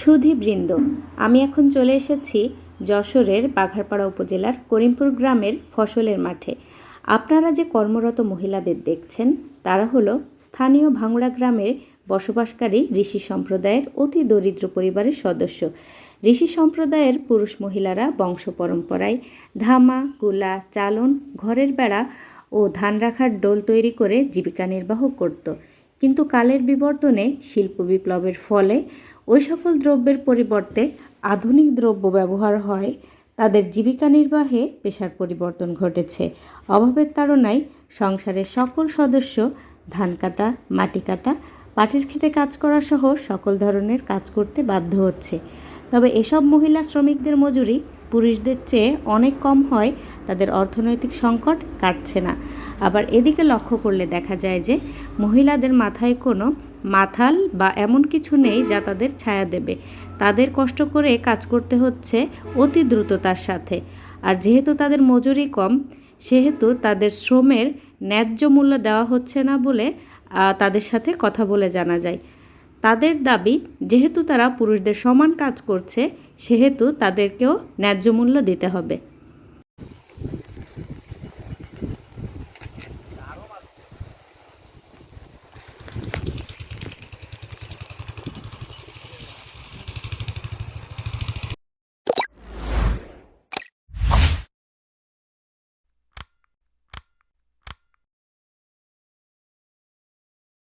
সুধীবৃন্দ, আমি এখন চলে এসেছি যশোরের বাঘারপাড়া উপজেলার করিমপুর গ্রামের ফসলের মাঠে। আপনারা যে কর্মরত মহিলাদের দেখছেন, তারা হলো স্থানীয় ভাঙড়া গ্রামের বসবাসকারী ঋষি সম্প্রদায়ের অতি দরিদ্র পরিবারের সদস্য। ঋষি সম্প্রদায়ের পুরুষ মহিলারা বংশ পরম্পরায় ধামা, কুলা, চালন, ঘরের বেড়া ও ধান রাখার ডোল তৈরি করে জীবিকা নির্বাহ করত। কিন্তু কালের বিবর্তনে শিল্প বিপ্লবের ফলে ওই সকল দ্রব্যের পরিবর্তে আধুনিক দ্রব্য ব্যবহার হয়। তাদের জীবিকা নির্বাহে পেশার পরিবর্তন ঘটেছে। অভাবের তাড়নায় সংসারের সকল সদস্য ধান কাটা, মাটি কাটা, পাটের খেতে কাজ করা সহ সকল ধরনের কাজ করতে বাধ্য হচ্ছে। তবে এসব মহিলা শ্রমিকদের মজুরি পুরুষদের চেয়ে অনেক কম হয়। তাদের অর্থনৈতিক সংকট কাটছে না। আবার এদিকে লক্ষ্য করলে দেখা যায় যে মহিলাদের মাথায় কোনো মাথাল বা এমন কিছু নেই যা তাদের ছায়া দেবে। তাদের কষ্ট করে কাজ করতে হচ্ছে অতি দ্রুততার সাথে। আর যেহেতু তাদের মজুরি কম, সেহেতু তাদের শ্রমের ন্যায্য মূল্য দেওয়া হচ্ছে না বলে তাদের সাথে কথা বলে জানা যায়। তাদের দাবি, যেহেতু তারা পুরুষদের সমান কাজ করছে, সেহেতু তাদেরকেও ন্যায্য মূল্য দিতে হবে।